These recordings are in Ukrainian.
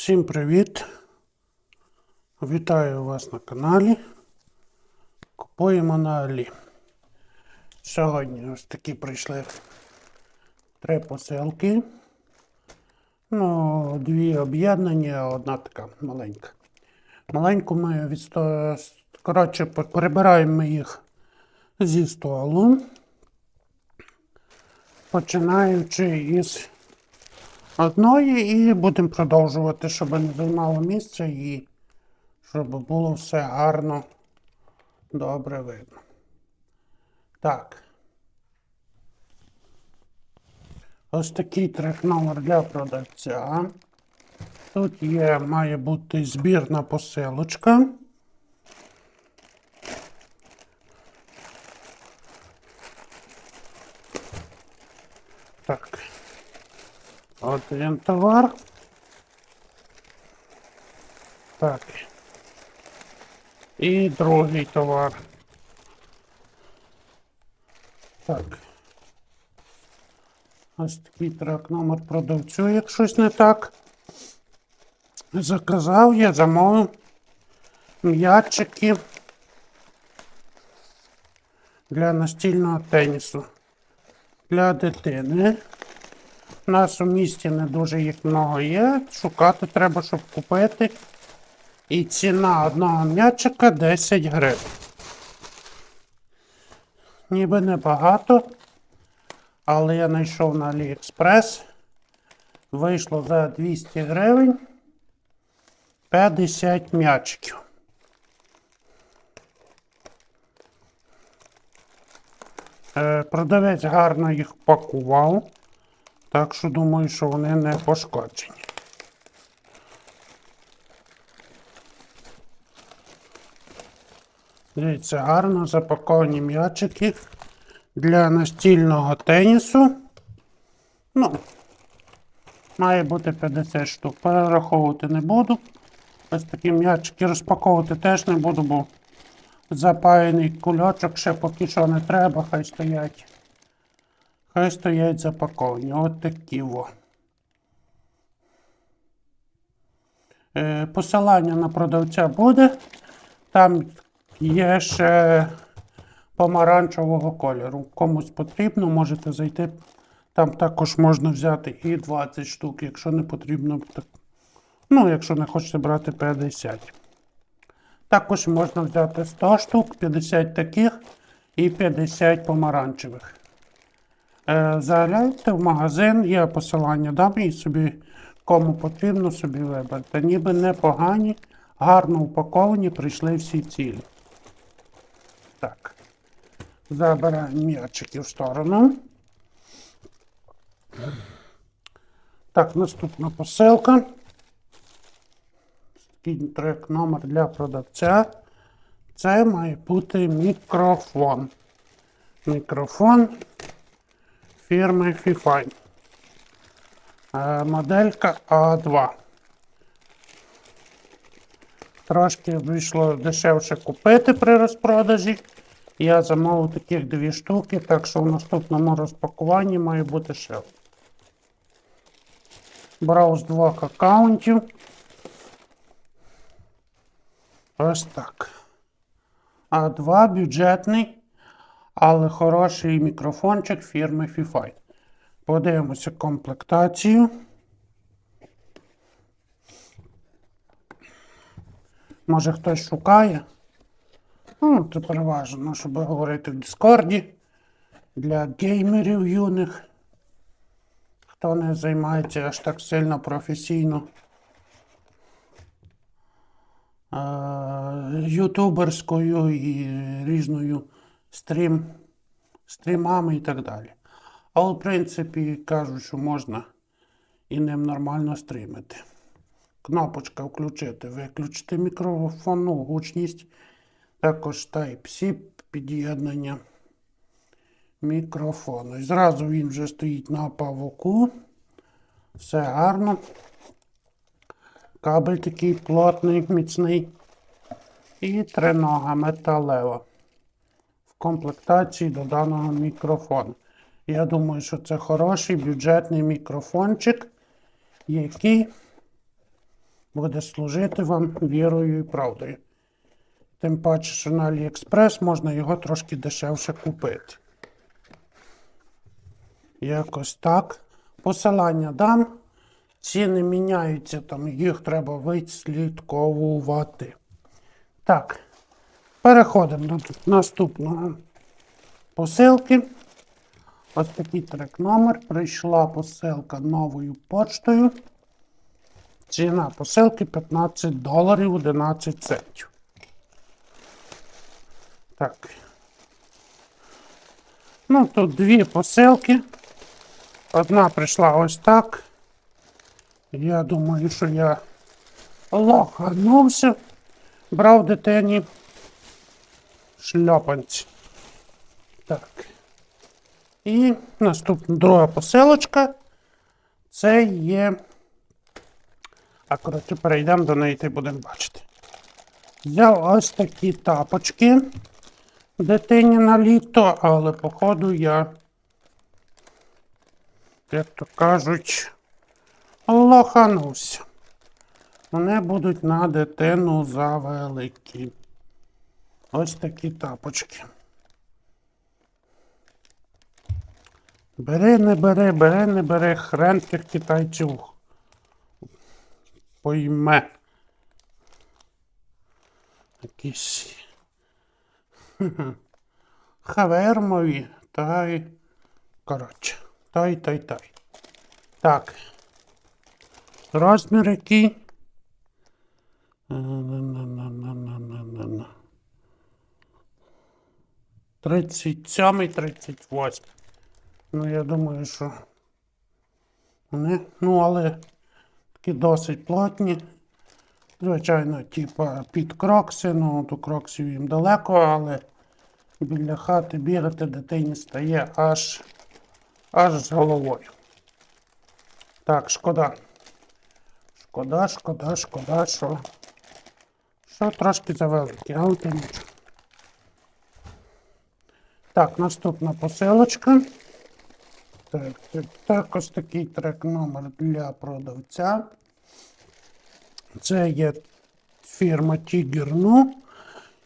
Всім привіт! Вітаю вас на каналі. Купуємо на Алі. Сьогодні ось такі прийшли три посилки. Ну, дві об'єднані, а одна така маленька. Маленьку ми відсто... Коротше, перебираємо їх зі столу. Починаючи із одної і будемо продовжувати, щоб не займало місце і щоб було все гарно, добре видно. Так. Ось такий трек номер для продавця. Тут є, має бути збірна посилочка. Так. Один товар. Так. І другий товар. Так. Ось такий трек номер продавцю, як щось не так. Заказав я, замовив м'ячики для настільного тенісу для дитини. У нас у місті не дуже їх много є. Шукати треба, щоб купити. І ціна одного м'ячика 10 гривень. Ніби небагато, але я знайшов на AliExpress. Вийшло за 200 гривень 50 м'ячиків. Е, Продавець гарно їх пакував, так що думаю, що вони не пошкоджені. Дивіться, гарно запаковані м'ячики для настільного тенісу. Ну, має бути 50 штук. Перераховувати не буду. Ось такі м'ячики розпаковувати теж не буду, бо запаяний кульочок ще поки що не треба, хай стоять. Хай стоять запаковані. От такі во. Е, посилання на продавця буде. Там є ще помаранчевого кольору. Комусь потрібно, можете зайти. Там також можна взяти і 20 штук, якщо не потрібно. так- Ну, якщо не хочете брати 50. Також можна взяти 100 штук, 50 таких і 50 помаранчевих. Е, загляйте в магазин, я посилання дам і собі, кому потрібно, собі виберете. Ніби непогані, гарно упаковані, прийшли всі цілі. Так. Забираємо м'ячики в сторону. Так, наступна посилка. Трек номер для продавця. Це має бути мікрофон. Мікрофон фірми Fifine. Е, Моделька А2. Трошки вийшло дешевше купити при розпродажі. Я замовив таких дві штуки, так що в наступному розпакуванні має бути ще. Брав з двох аккаунтів. Ось так. А2 бюджетний, але хороший мікрофончик фірми Fifine. Подивимося комплектацію. Може хтось шукає. Ну, це переважно, щоб говорити в Дискорді. Для геймерів юних. Хто не займається аж так сильно професійно. е, ютуберською і різною стрім, стрімами і так далі. Але, в принципі, кажуть, що можна і ним нормально стрімити. Кнопочка включити, виключити мікрофонну гучність, також Type-C під'єднання мікрофону. І зразу він вже стоїть на павуку. Все гарно. Кабель такий плотний, міцний. І тринога металева. Комплектації до даного мікрофону. Я думаю, що це хороший бюджетний мікрофончик, який буде служити вам вірою і правдою. Тим паче, що на AliExpress можна його трошки дешевше купити. Якось так. Посилання дам. Ціни міняються, там їх треба відслідковувати. Так, переходимо до наступного посилки. Ось такий трек номер. Прийшла посилка новою поштою. Ціна посилки 15 доларів 11 центів. Так. Ну, тут дві посилки. Одна прийшла ось так. Я думаю, що я лоханувся. Брав дитині шльопанці. Так. І наступна друга посилочка. Це є. А коротше, перейдемо до неї й будемо бачити. Взяв ось такі тапочки дитині на літо, але походу я, як то кажуть, лоханувся. Вони будуть на дитину завеликі. Ось такі тапочки. Бери, не бери, бери, не бери, хрен тих китайців пойме. Якісь хавермові та й. Коротше, той, той, той. Так. Розмір який? 37 38. Ну, я думаю, що вони, ну, але такі досить плотні. Звичайно, типа під крокси, ну до кроксів їм далеко, але біля хати бігати дитині стає аж аж з головою. Так, шкода. Шкода, шкода, шкода, що. Що трошки завеликі, але нічого. Так, наступна посилочка. Так, так, так, ось такий трек номер для продавця. Це є фірма Тігерну,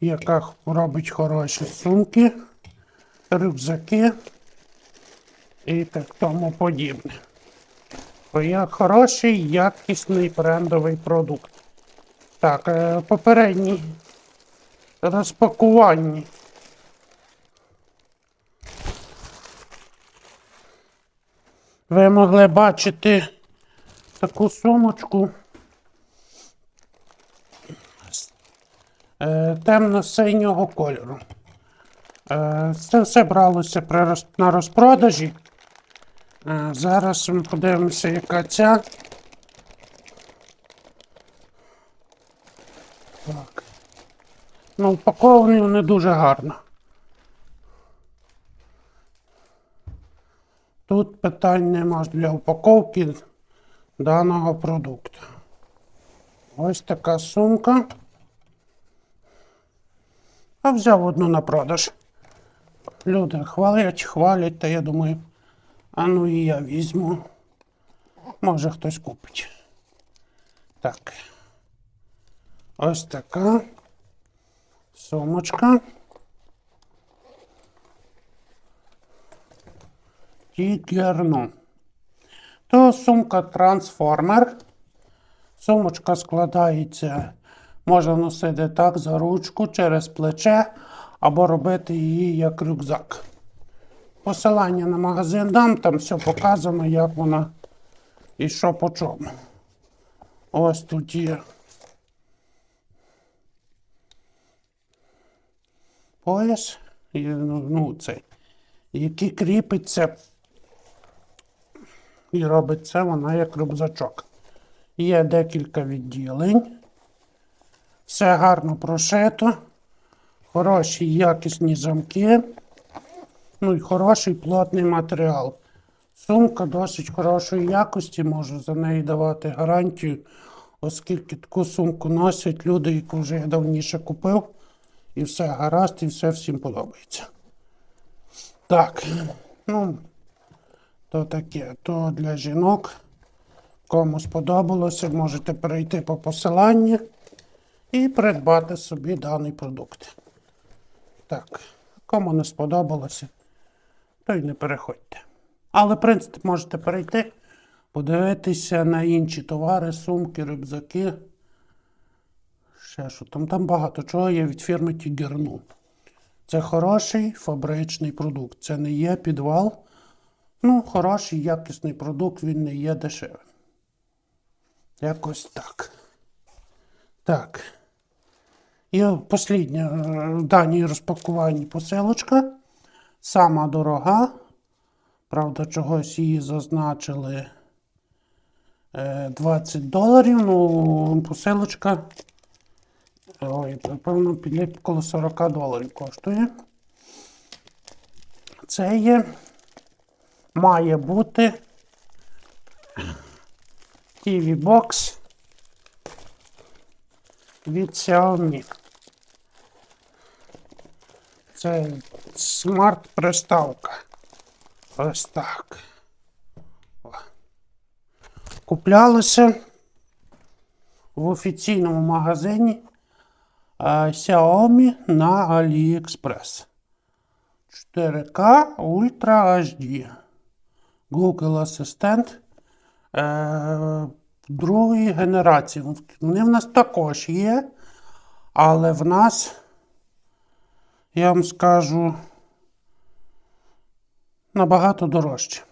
яка робить хороші сумки, рюкзаки і так тому подібне. Є хороший, якісний брендовий продукт. Так, е, попередній розпакуванні. Ви могли бачити таку сумочку. е, темно-синього кольору. Е, Це все бралося на розпродажі. Е, Зараз ми подивимося, яка ця. Так. Ну, упаковані вони дуже гарно. Тут питань нема для упаковки даного продукту. Ось така сумка. А взяв одну на продаж. Люди хвалять, хвалять, та я думаю, а ну і я візьму. Може хтось купить. Так. Ось така сумочка. Тігерну. То сумка трансформер. Сумочка складається, можна носити так за ручку через плече або робити її як рюкзак. Посилання на магазин дам, там все показано, як вона і що по чому. Ось тут є. Пояс, ну, цей, який кріпиться і робить це вона як рюкзачок. Є декілька відділень. Все гарно прошито. Хороші якісні замки. Ну і хороший плотний матеріал. Сумка досить хорошої якості, можу за неї давати гарантію, оскільки таку сумку носять люди, яку вже я давніше купив. І все гаразд, і все всім подобається. Так, ну, то таке, то для жінок Кому сподобалося, можете перейти по посиланню і придбати собі даний продукт. Так, кому не сподобалося, то й не переходьте. Але, в принципі, можете перейти, подивитися на інші товари, сумки, рюкзаки. Ще що там. Там багато чого є від фірми Тігерну. Це хороший фабричний продукт. Це не є підвал. Ну, хороший, якісний продукт, він не є дешевим. Якось так. Так. І послідня е, в даній розпакуванні посилочка. Сама дорога. Правда, чогось її зазначили е, 20 доларів. Ну, посилочка. Ой, напевно, підліп коло 40 доларів коштує. Це є. Має бути TV Box від Xiaomi. Це смарт-приставка. Ось так. Куплялося в офіційному магазині е, Xiaomi на AliExpress. 4K Ultra HD. Google Асистент е, другої генерації. Вони в нас також є, але в нас, я вам скажу, набагато дорожче.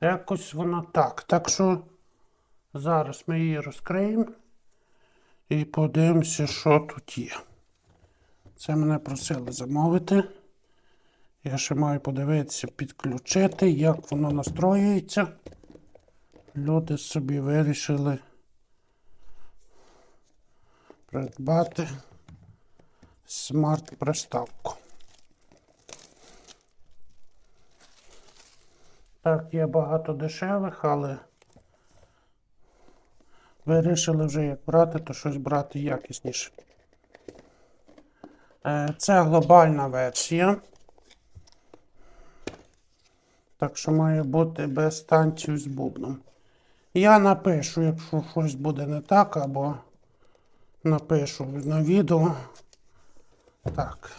Якось воно так. Так що зараз ми її розкриємо і подивимося, що тут є. Це мене просили замовити. Я ще маю подивитися, підключити, як воно настроюється. Люди собі вирішили придбати смарт-приставку. Так, є багато дешевих, але вирішили вже як брати, то щось брати якісніше. Е, Це глобальна версія. Так що має бути без станцію з бубном. Я напишу, якщо щось буде не так, або напишу на відео. Так.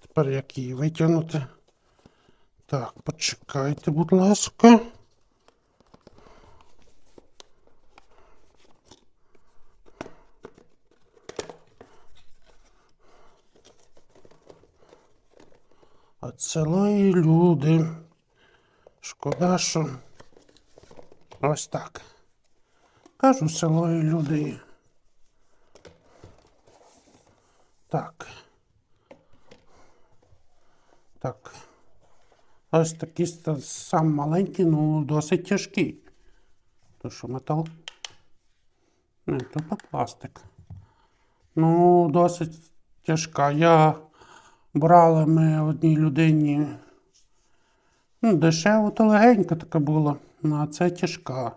Тепер як її витягнути. Так, почекайте, будь ласка. А цілої люди. Шкода, що ось так. Кажу селої люди. Так. Так. Ось такий сам маленький, ну досить тяжкий. То що метал? То то пластик. Ну, досить тяжка. Я брали ми одній людині. Ну, дешево, то легенька така була. Ну, а це тяжка.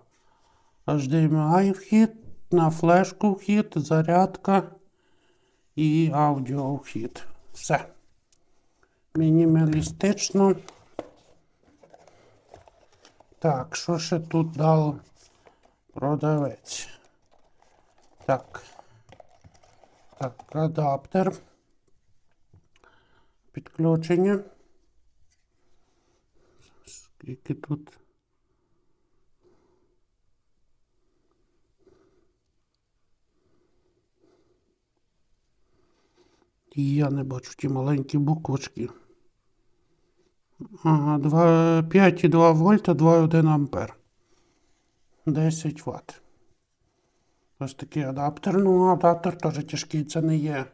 HDMI вхід, на флешку вхід, зарядка і аудіо вхід. Все. Мінімалістично. Так, що ще тут дав продавець? Так. Так, адаптер. Підключення. Скільки тут? Я не бачу ті маленькі буквочки. Ага, 2, 5,2 вольта, 2,1 ампер. 10 Вт. Ось такий адаптер. Ну, адаптер теж тяжкий, це не є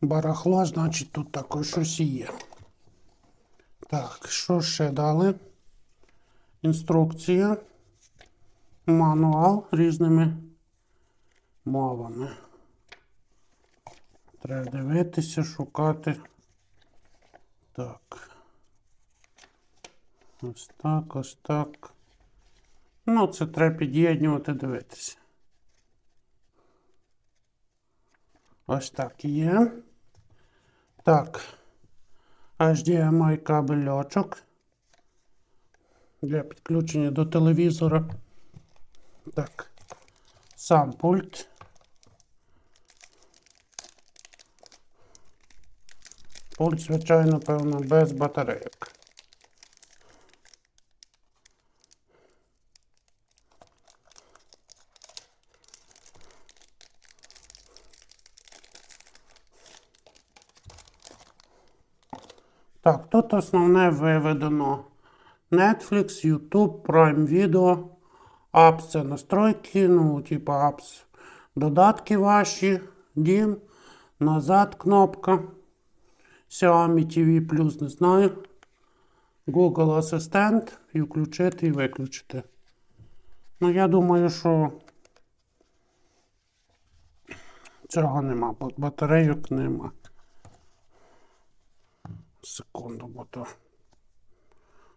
барахло, значить тут також щось і є. Так, що ще дали? Інструкція. Мануал різними мовами. Треба дивитися, шукати. Так. Ось так, ось так. Ну, це треба під'єднювати, дивитися. Ось так є. Так. HDMI кабельочок для підключення до телевізора. Так, сам пульт. Пульт, звичайно, певно, без батарейок. Так, тут основне виведено Netflix, YouTube, Prime Video, Apps це настройки, ну, типа Apps, додатки ваші, Дім, назад кнопка, Xiaomi TV не знаю. Google Асистент і включити і виключити. Ну, я думаю, що цього нема, батарейок нема. Секунду, бо то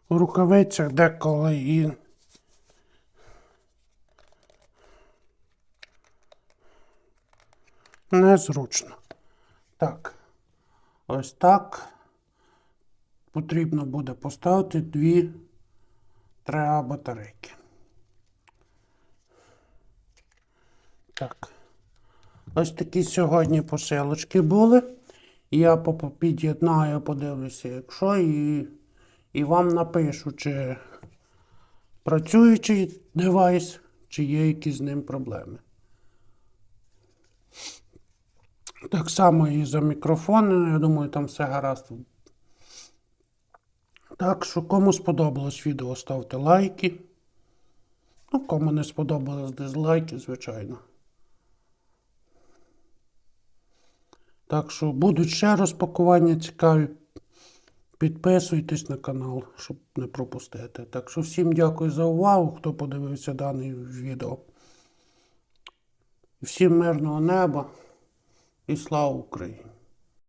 в рукавицях деколи і. Незручно. Так. Ось так. Потрібно буде поставити дві треба батарейки. Так. Ось такі сьогодні посилочки були. Я попо- під'єднаю, подивлюся, якщо і, і вам напишу, чи працюючий девайс, чи є якісь з ним проблеми. Так само і за мікрофони, я думаю, там все гаразд. Так що, кому сподобалось відео, ставте лайки. Ну, кому не сподобалось дизлайки, звичайно. Так що будуть ще розпакування цікаві. Підписуйтесь на канал, щоб не пропустити. Так що всім дякую за увагу, хто подивився дане відео. Всім мирного неба і слава Україні!